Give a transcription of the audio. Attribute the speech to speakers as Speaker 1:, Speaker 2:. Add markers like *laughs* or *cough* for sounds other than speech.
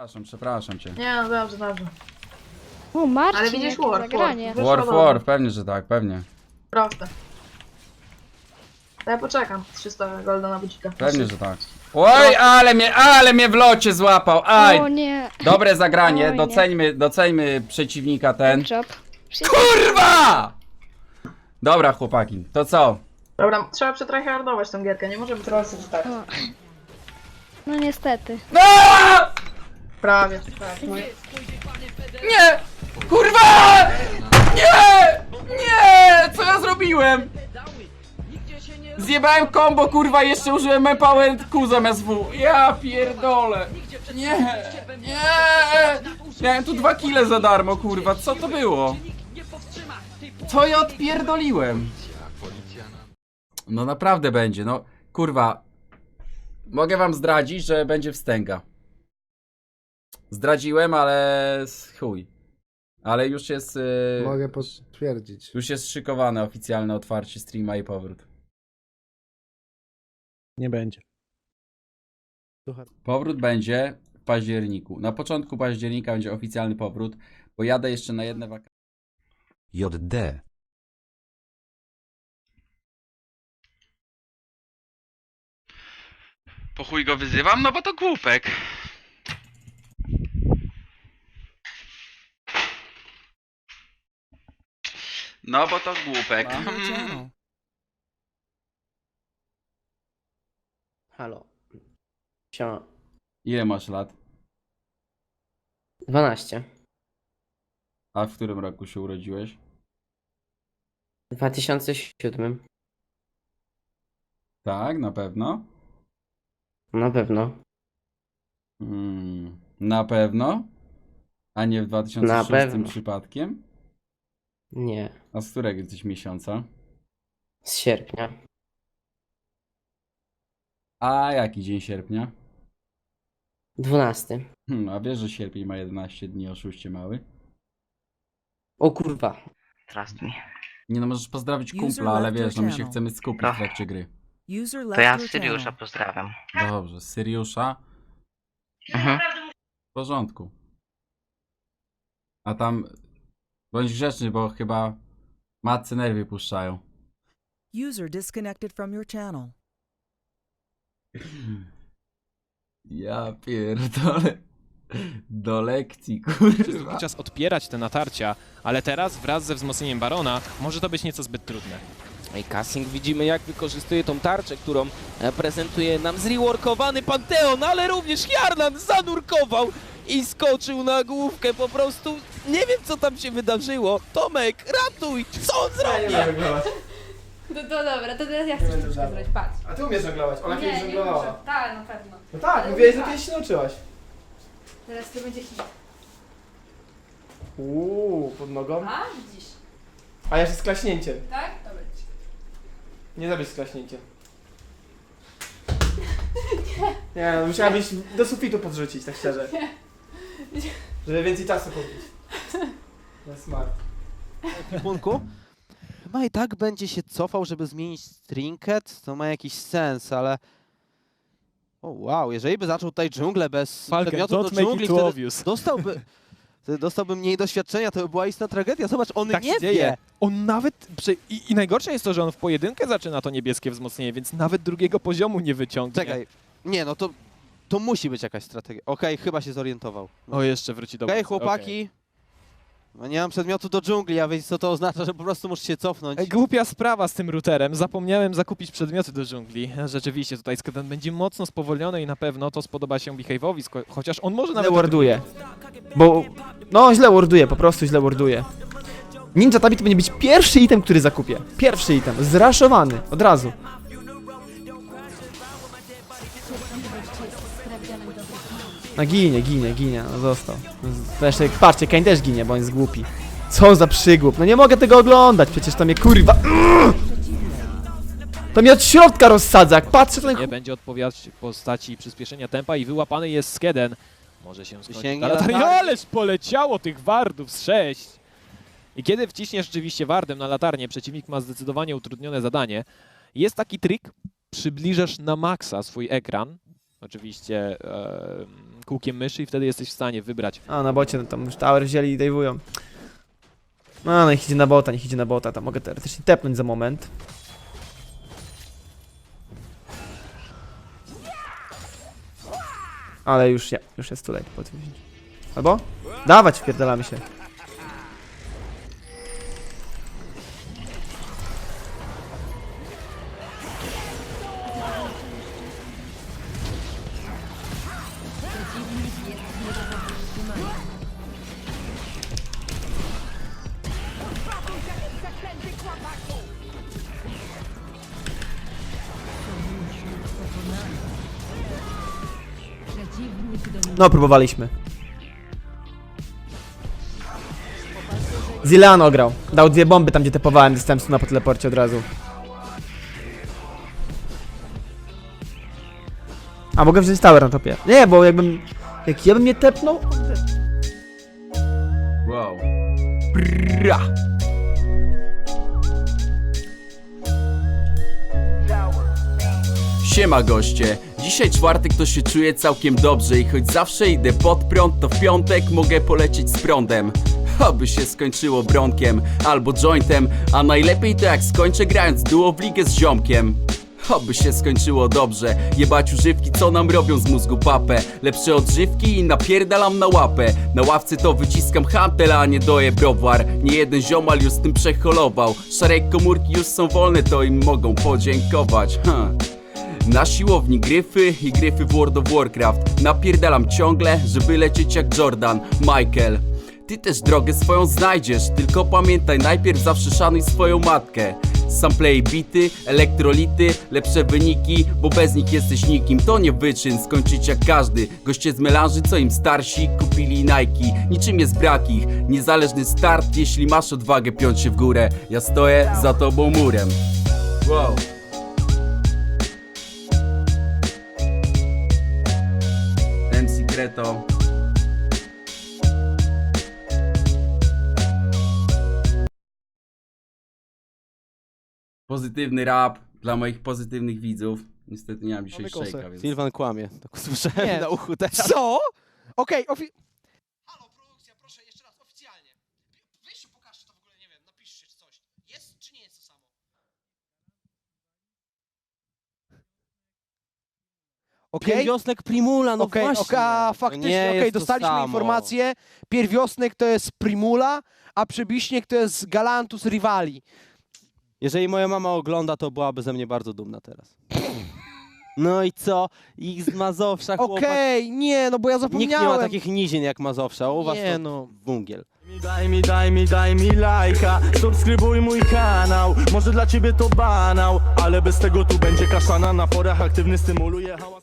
Speaker 1: Przepraszam, przepraszam cię.
Speaker 2: Nie, no dobrze, dobrze.
Speaker 3: O, Marcin,
Speaker 2: Ale widzisz,
Speaker 3: jakie
Speaker 2: War,
Speaker 3: zagranie.
Speaker 2: War. Wyszło
Speaker 1: War
Speaker 2: dobrze.
Speaker 1: for, pewnie, że tak, pewnie.
Speaker 2: Proste. To ja poczekam. 300 golda na bucika.
Speaker 1: Pewnie, że tak. Oj, ale mnie, ale mnie w locie złapał, aj!
Speaker 3: O nie,
Speaker 1: Dobre zagranie,
Speaker 3: Oj, nie.
Speaker 1: doceńmy, doceńmy przeciwnika ten.
Speaker 3: job.
Speaker 1: KURWA! Dobra chłopaki, to co?
Speaker 2: Dobra, trzeba przetryhardować tą gierkę, nie możemy teraz tak.
Speaker 3: O. No niestety.
Speaker 1: No!
Speaker 2: Prawie, prawie.
Speaker 1: Nie! Kurwa! Nie! Nie! Co ja zrobiłem? Zjebałem combo, kurwa, jeszcze użyłem Empowered Q zamiast W. Ja pierdolę. Nie! Nie! Miałem tu dwa kile za darmo, kurwa. Co to było? Co ja odpierdoliłem? No naprawdę będzie, no. Kurwa. Mogę wam zdradzić, że będzie wstęga. Zdradziłem, ale chuj. Ale już jest. Yy,
Speaker 4: Mogę potwierdzić.
Speaker 1: Już jest szykowane oficjalne otwarcie streama i powrót.
Speaker 4: Nie będzie. Słuchaj.
Speaker 1: Powrót będzie w październiku. Na początku października będzie oficjalny powrót, bo jadę jeszcze na jedne wakacje.
Speaker 5: JD.
Speaker 1: Po chuj go wyzywam? No bo to głupek. No bo to głupek.
Speaker 6: Halo. Siema.
Speaker 1: Ile masz lat?
Speaker 6: 12.
Speaker 1: A w którym roku się urodziłeś?
Speaker 6: W 2007.
Speaker 1: Tak, na pewno.
Speaker 6: Na pewno.
Speaker 1: Hmm, na pewno? A nie w 2006
Speaker 6: pewno.
Speaker 1: przypadkiem?
Speaker 6: Nie.
Speaker 1: A z którego jesteś miesiąca?
Speaker 6: Z sierpnia.
Speaker 1: A jaki dzień sierpnia?
Speaker 6: 12.
Speaker 1: Hmm, a wiesz, że sierpień ma 11 dni, oszuście mały?
Speaker 6: O kurwa.
Speaker 7: Trust me.
Speaker 1: Nie no, możesz pozdrowić
Speaker 8: User
Speaker 1: kumpla, ale
Speaker 8: left
Speaker 1: wiesz, no my się
Speaker 8: channel.
Speaker 1: chcemy skupić
Speaker 7: No.
Speaker 1: w trakcie gry.
Speaker 8: User
Speaker 7: To ja
Speaker 8: your
Speaker 7: Syriusza
Speaker 8: channel.
Speaker 7: pozdrawiam.
Speaker 1: Dobrze, Syriusza?
Speaker 7: Mhm.
Speaker 1: W porządku. A tam... Bądź grzeczny, bo chyba matce nerwy puszczają.
Speaker 8: User disconnected from your channel.
Speaker 1: Ja pierdolę. Do lekcji, kurwa.
Speaker 9: czas odpierać te natarcia, ale teraz wraz ze wzmocnieniem Barona może to być nieco zbyt trudne.
Speaker 10: I Casting widzimy jak wykorzystuje tą tarczę, którą e, prezentuje nam zreworkowany Panteon, ale również Jarlan zanurkował i skoczył na główkę po prostu. Nie wiem co tam się wydarzyło. Tomek, ratuj! Co on zrobił? *laughs*
Speaker 3: No, to dobra, to teraz ja chcę sztuczkę zrobić, patrz.
Speaker 4: A ty umiesz żonglować? Ola kiedyś
Speaker 3: Nie, nie
Speaker 4: żonglowała.
Speaker 3: muszę. Tak, na pewno.
Speaker 4: No tak,
Speaker 3: Ale
Speaker 4: mówiłeś, że
Speaker 3: tak.
Speaker 4: kiedyś się nauczyłaś.
Speaker 3: Teraz to będzie hit.
Speaker 4: Uuu, pod nogą.
Speaker 3: A, widzisz.
Speaker 4: A jeszcze z klaśnięciem.
Speaker 3: Tak? Dobra.
Speaker 4: Nie zrobisz z klaśnięciem. *laughs* Nie, no musiałabyś do sufitu podrzucić, tak szczerze. Żeby więcej czasu kupić. Na smart.
Speaker 10: Punku? Chyba i tak będzie się cofał, żeby zmienić trinket. To ma jakiś sens, ale... O wow, jeżeli by zaczął tutaj dżunglę bez
Speaker 9: Falcon,
Speaker 10: przedmiotu
Speaker 9: don't
Speaker 10: do
Speaker 9: make
Speaker 10: dżungli,
Speaker 9: it too
Speaker 10: wtedy
Speaker 9: obvious.
Speaker 10: dostałby... Wtedy dostałby mniej doświadczenia, to by była istna tragedia. Zobacz, on
Speaker 9: tak
Speaker 10: nie
Speaker 9: się
Speaker 10: wie.
Speaker 9: dzieje. On nawet. Przy... I, I najgorsze jest to, że on w pojedynkę zaczyna to niebieskie wzmocnienie, więc nawet drugiego poziomu nie wyciągnie.
Speaker 10: Czekaj. Nie, no to, to musi być jakaś strategia. Okej, chyba się zorientował. No.
Speaker 9: O, jeszcze wróci do
Speaker 10: Okej,
Speaker 9: bazy,
Speaker 10: chłopaki. No nie mam przedmiotu do dżungli, a wiecie co to oznacza, że po prostu muszę się cofnąć.
Speaker 9: Ej, Głupia sprawa z tym routerem. Zapomniałem zakupić przedmioty do dżungli. Rzeczywiście, tutaj Skaden będzie mocno spowolniony i na pewno to spodoba się Behave'owi, sko- chociaż on może nawet...
Speaker 4: Źle warduje. Bo... No, źle warduje, po prostu źle warduje. Ninja Tabi to będzie być pierwszy item, który zakupię. Pierwszy item, zraszowany, od razu. No ginie, ginie, ginie, no został. Zresztą, patrzcie, Kane też ginie, bo on jest głupi. Co za przygłup, no nie mogę tego oglądać, przecież to mnie kurwa... To mnie od środka rozsadza, jak patrzę ten
Speaker 9: Nie będzie odpowiadać w postaci przyspieszenia tempa i wyłapany jest Skeden. Może się skończyć. *laughs* Ależ poleciało tych wardów z 6. I kiedy wciśniesz rzeczywiście wardem na latarnię, przeciwnik ma zdecydowanie utrudnione zadanie. Jest taki trik, przybliżasz na maksa swój ekran oczywiście e, kółkiem myszy i wtedy jesteś w stanie wybrać
Speaker 4: A, na bocie, no tam już tower wzięli i dajwują. No, no niech idzie na bota, niech idzie na bota, tam mogę teoretycznie tepnąć za moment. Ale już nie, już jest too late po. Albo? Dawać, wpierdalamy się. No, próbowaliśmy. Zilean ograł. Dał dwie bomby tam, gdzie tepowałem, dostałem stuna po teleporcie od razu. A, mogę wziąć tower na topie. Nie, bo jakbym... Jak ja bym nie tepnął...
Speaker 1: Wow. Bra. Siema goście, dzisiaj czwartek to się czuję całkiem dobrze i choć zawsze idę pod prąd, to w piątek mogę polecieć z prądem. Oby się skończyło bronkiem albo jointem, a najlepiej to jak skończę grając duo w ligę z ziomkiem. Oby się skończyło dobrze Jebać używki, co nam robią z mózgu papę Lepsze odżywki i napierdalam na łapę Na ławce to wyciskam hantel, a nie doję browar Nie jeden ziomal już z tym przeholował Szare komórki już są wolne, to im mogą podziękować huh. Na siłowni gryfy i gryfy w World of Warcraft. Napierdalam ciągle, żeby lecieć jak Jordan Michael. Ty też drogę swoją znajdziesz, tylko pamiętaj najpierw zawsze szanuj swoją matkę. Sample i bity, elektrolity, lepsze wyniki, bo bez nich jesteś nikim. To nie wyczyn, skończyć jak każdy. Goście z melanży, co im starsi, kupili Nike. Niczym jest brak ich, niezależny start Jeśli masz odwagę piąć się w górę. Ja stoję za tobą murem. Wow MC Kreto Pozytywny rap dla moich pozytywnych widzów. Niestety nie mam dzisiaj
Speaker 9: Mamy kosę.
Speaker 1: szejka, więc...
Speaker 10: Sylwan kłamie, tak usłyszałem
Speaker 9: Nie.
Speaker 10: na uchu teraz.
Speaker 9: Co? Okej, ofi-
Speaker 11: Halo, produkcja, proszę jeszcze raz, oficjalnie. Weźcie, pokażcie to w ogóle, nie wiem, napiszcie czy coś. Jest czy nie jest to samo?
Speaker 9: Okej.
Speaker 10: Pierwiosnek Primula, no
Speaker 9: Okej,
Speaker 10: właśnie. To
Speaker 9: faktycznie,
Speaker 10: nie
Speaker 9: okej,
Speaker 10: to
Speaker 9: dostaliśmy
Speaker 10: samo.
Speaker 9: informację. Pierwiosnek to jest Primula, a Przebiśniek to jest Galantus Rivali.
Speaker 10: Jeżeli moja mama ogląda, to byłaby ze mnie bardzo dumna teraz. No i co? Ich z Mazowsza chłopak.
Speaker 9: Okej, nie, no bo ja
Speaker 10: Nikt
Speaker 9: zapomniałem.
Speaker 10: nie ma takich nizin jak Mazowsza, u was
Speaker 9: Nie
Speaker 10: to
Speaker 9: no.
Speaker 10: wungiel.
Speaker 11: Daj mi, daj mi, daj mi lajka Subskrybuj mój kanał Może dla ciebie to banał Ale bez tego tu będzie kaszana Na porach aktywny stymuluje hałas